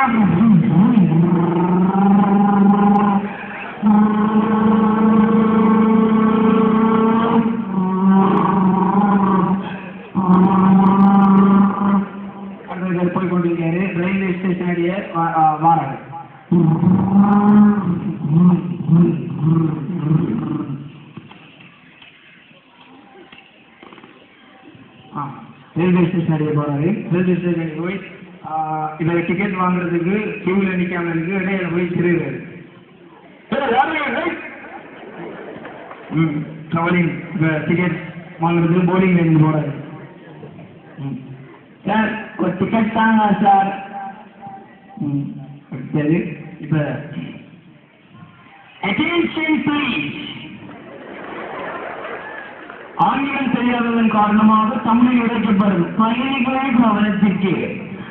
அவர்கள் railway station அடியே railway station போறாரு ரயில்வே ஸ்டேஷன் போய் இவர் டிக்கெட் வாங்குறதுக்கு கியூல நிக்காம இருக்கு இடையில போய் திருடுறாரு ம் ட்ராவலிங் டிக்கெட் வாங்குறதுக்கு போர்டிங் லைன் போறாரு. ம். சார் ஒரு டிக்கெட் தாங்க சார். ம் சரி இப்போ. அட்டென்ஷன் ப்ளீஸ் ஆங்கிலம் தெரியாததன் காரணமாக தமிழில் உரைக்கப்படும் பயணிகளை கவனத்திற்கு.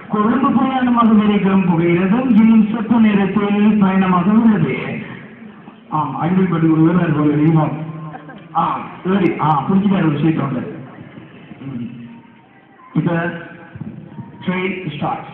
கொழும்பு பிரயாணமாக விரைக்கும் புகையிரதம் இன்னும் சற்று நேரத்தில் பயணமாக உள்ளது. ஆம் அடிமைப்பட்டு ஒரு விவரம் போல தெரியுமா ஆ சரி ஆ புரிஞ்சுக்கார ஒரு சீட் உண்டு. ம். இப்ப ட்ரெயின் ஸ்டார்ட்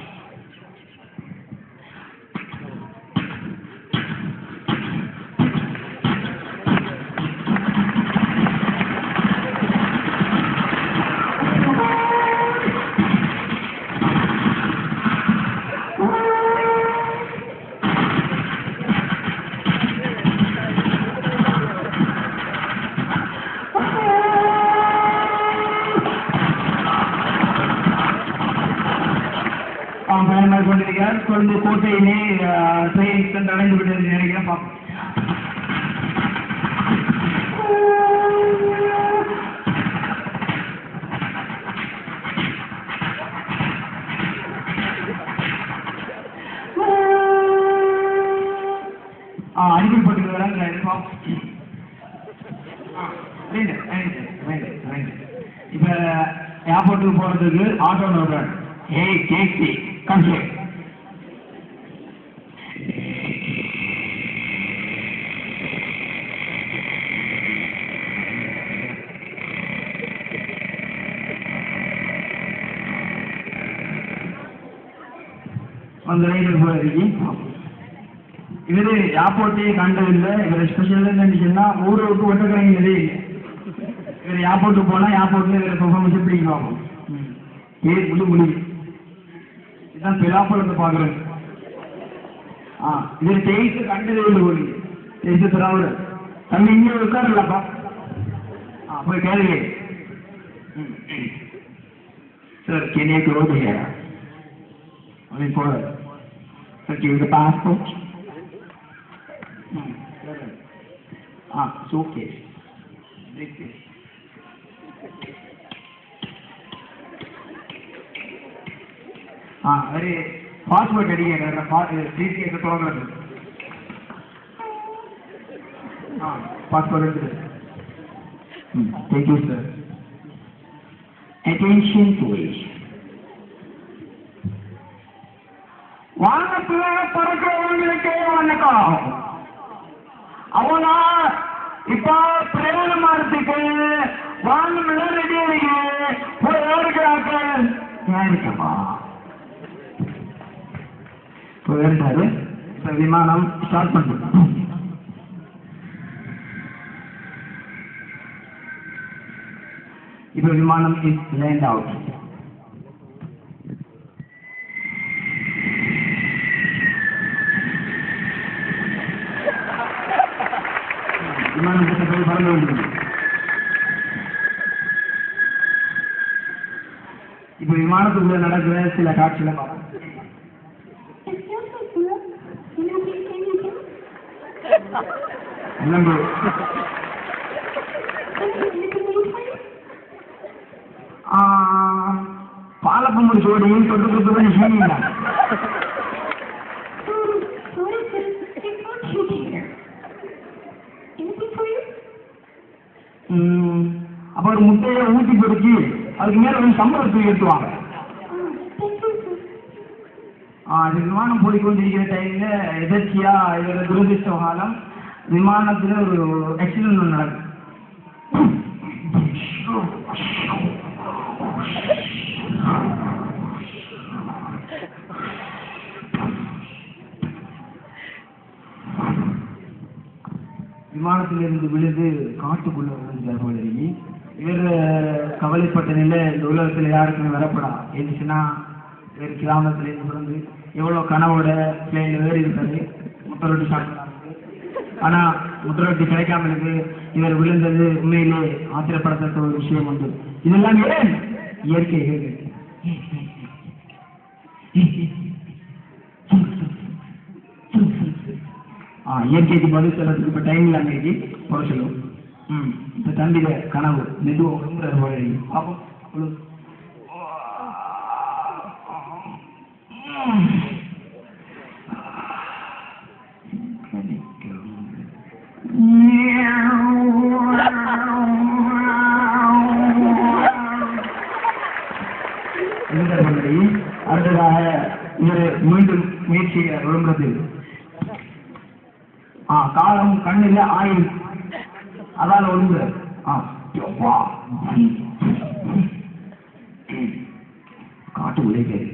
ட்ரெயின் சென்றடைந்து விட்டது நினைக்கிறேன் பார்ப்போம் ஆ அனுப்பிப்பட்டு ஆ, ரைட்டு, ரைட்டு, ரைட்டு, இப்ப ஏர்போர்ட்டுக்கு போறதுக்கு ஆட்டோ நம்பர் ஏய் கேசி கம்சே அந்த ரைடில் போறதுக்கு இவரு ஏர்போர்ட்டையே கண்டதில்லை இவர் ஸ்பெஷல் என்னன்னா ஊரை விட்டு ஒட்டுக்கிறீங்க இது இவர் ஏர்போர்ட்டுக்கு போனா ஏர்போர்ட்ல இவர் பெர்ஃபார்மன்ஸ் எப்படி ஆகும் ஏ முழு முடி இதுதான் பிலாப்பில் பிலாப்பழத்தை பார்க்குறேன் ஆ இவர் தேய்த்து கண்டதில்லை ஒரு தேய்த்து திராவிட தம்பி இங்கே உட்காரலப்பா ஆ போய் கேளுங்க. சார். கெனியா க்ளோத் ஹேர் போகிறார் போல sir give the passport ah suitcase briefcase ah ஒரு பாஸ்போர்ட் அடிக்க ப்ரீத் கேட்க தொடங்குறது ஆ பாஸ்போர்ட் எடுத்துட்டு ம் தேங்க்யூ சார் அட்டென்ஷன் ப்ளீஸ் வானத்துல பறக்கிறவங்களுக்கே வணக்கம். அவனா இப்ப பிரயாணம் மாறத்துக்கு வானம் ரெடி இருக்கு போய் ஓடுகிறார்கள் ஏறிக்கப்பா இப்போ இப்ப விமானம் ஸ்டார்ட் பண்ணுறோம் இப்ப விமானம் லேண்ட் ஆகும் விமானம் கிட்ட போய் பறந்து கொண்டிருக்கு இப்ப விமானத்துக்குள்ள நடக்கிற சில காட்சிகளை பார்ப்போம் Excuse me, sir. Can you please say anything? என்னங்க Can இப்ப விமானத்துக்குள்ள நடக்கிற சில காட்சியில பாலப்பம்பு சோடியும் தொட்டு தொட்டு தான் ஹீனா அப்ப ஒரு முட்டையை ஊட்டி பொறுக்கி அதுக்கு மேல வந்து சம்பளத்துக்கு ஏற்றுவாங்க அது விமானம் போய்கொண்டிருக்கிற டைம்ல எதர்ச்சியா இதோட துரதிருஷ்ட காலம் விமானத்துல ஒரு ஆக்சிடென்ட் ஒன்று நடக்கும் விமானத்திலிருந்து விழுந்து காட்டுக்குள்ள விழுந்தார் வழி இவர் கவலைப்பட்ட நிலை இந்த உலகத்தில் யாருக்குமே வரப்படா. எதுச்சுன்னா இவர் கிராமத்துல இருந்து பிறந்து எவ்வளவு கனவோட பிள்ளைங்க ஏறி இருக்காரு. முட்டை ரொட்டி சாப்பிடலாம் ஆனா முட்டை ரொட்டி கிடைக்காம இருக்கு இவர் விழுந்தது உண்மையிலே ஆத்திரப்படுத்த ஒரு விஷயம் உண்டு. இதெல்லாம் ஏன்? இயற்கை ஏது ஆ இயற்கைக்கு பதில் சொல்றதுக்கு இப்ப டைம் இல்லாமல் இருக்கு சொல்லுவோம். ம் இப்ப தம்பிட கனவு மெதுவா விரும்புறாரு வழி. அப்போ அவ்வளோ அடுத்ததாக இவர் மீண்டும் முயற்சியை விரும்புறது காலம் கண்ணில் ஆயுள். அதால ஒழுங்கு காட்டு உடைகள்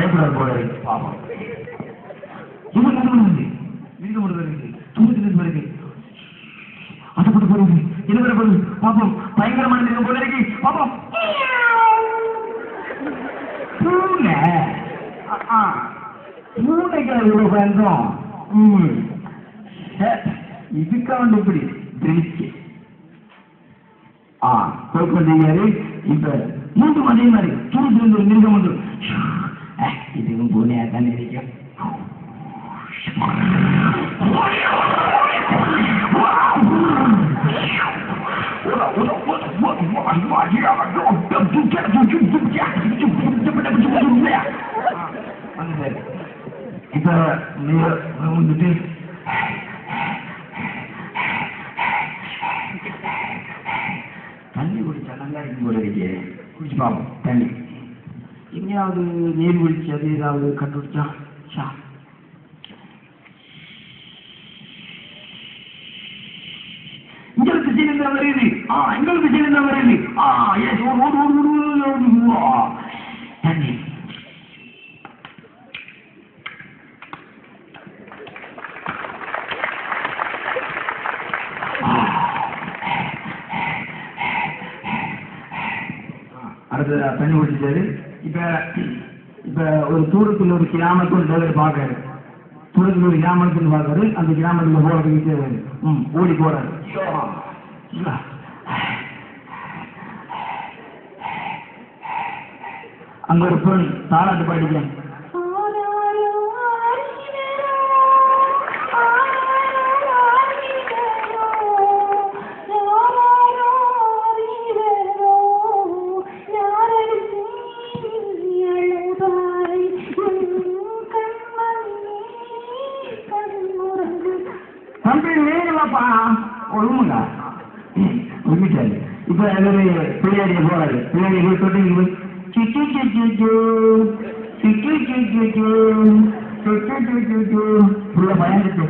பயப்படாது போல இருக்கு பாப்போம் இது என்ன வந்து இருக்க முடியாது வருது அதப்பட்டு போறது இது வரை பாப்போம். பயங்கரமான இருக்கும் போல இருக்கு. பாப்போம். பூனை. பூனைக்கு இவ்வளவு பயந்தோம் ம். இப்படி திருச்சி. ஆ போய் இப்ப மூன்று அதே மாதிரி. தூரத்தில் ஒரு மிருகம் வந்து அஹ், இதுவும் பூனையா தானே இருக்கும் இப்ப நீங்க வந்துட்டு தண்ணி குடிச்சா நல்லா இருக்கும் போல இருக்கே குடிச்சு பார்ப்போம் தண்ணி எங்கேயாவது நீர்வீழ்ச்சி அது ஏதாவது கண்டுபிடிச்சா? ஷா உங்களுக்கு சிலிண்டா வருது? ஆ எங்களுக்கு சிலிண்டா வருது? ஆ எஸ் ஒரு ஓடு அடுத்து தண்ணி குடிச்சாரு இப்போ இப்போ ஒரு தூரத்தில் ஒரு கிராமத்தில் டிரைவர் பார்க்காரு தூரத்தில் ஒரு கிராமத்தில் பார்க்காரு அந்த கிராமத்தில் போறதுக்கு ம் ஓடி போகிறாரு அங்கே ஒரு பெண் தாளாட்டு பாடிக்க தம்பி நீங்களப்பா ஒழுங்குங்க ஒழுங்கிட்டாரு இப்ப இவரு பிள்ளையாடிய போறாரு பிள்ளையாடிய தொட்டு இங்க போய் சிச்சு சிச்சு சிச்சு சிச்சு சிச்சு சிச்சு புள்ள பயந்துட்டு